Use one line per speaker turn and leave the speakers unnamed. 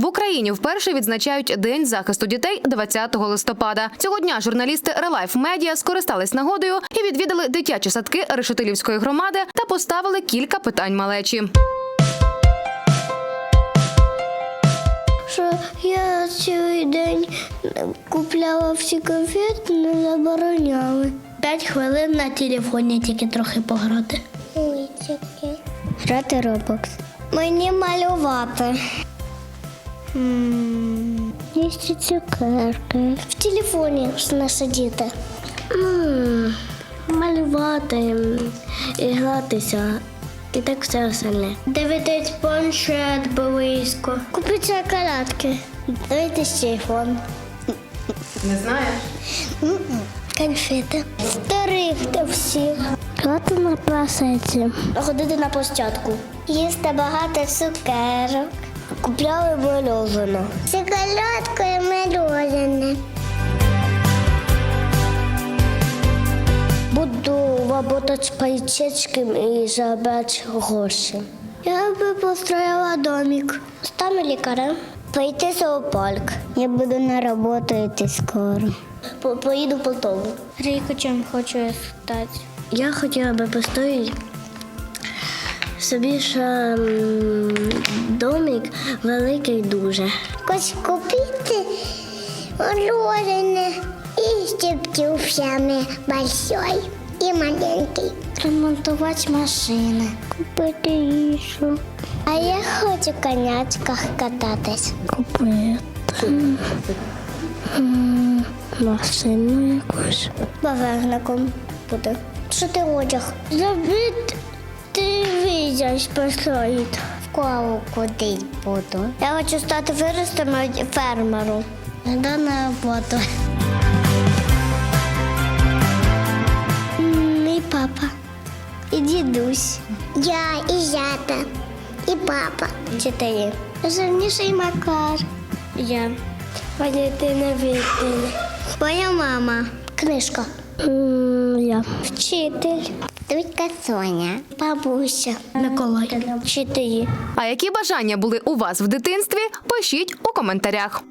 В Україні вперше відзначають День захисту дітей 20 листопада. Цього дня журналісти Релайф Медіа скористались нагодою і відвідали дитячі садки Решетилівської громади та поставили кілька питань малечі.
що я цілий день купляла всі конфети, не забороняли. П'ять хвилин на телефоні тільки трохи пограти. Грати Roblox. Мені малювати. Їсти цукерки. В телефоні можна сидіти. Малювати гратися. І так все остальне. Дивитись планшет близько. Купити шоколадки. Дивитись телефон.
Не знаєш?
Конфети. Старих до всіх. Грати на пласеті. Ходити на площадку. Їсти багато цукерок. Купляли мороженое. Шоколадку і мороженое. Буду работать с полицейским и забрать гроши. Я бы построила домик. Стану лікарем. Пойти в зоопарк. Я буду на роботу йти скоро. По- Поїду по тому. Ріко чим хочу стати. Я хотіла би построїти собі ще домик великий дуже. Хоч купити мороженое і стептюфями большой і маленький. Ремонтувати машини. Купити їжу. А я хочу конячках кататись. Купити. Машину якусь. Баверником буде. Що ти одяг? Зробити ти візяш построїть. В колу куди буду. Я хочу стати виростом фермером. Йду на роботу. Мій папа. І дідусь. Я і зята. І папа. Чотири. Жирніший Макар. Я. Валентина Вікторівна. Моя мама. Книжка. Я. Вчитель. Тутька Соня. Бабуся. Миколай. Вчителі.
А які бажання були у вас в дитинстві? Пишіть у коментарях.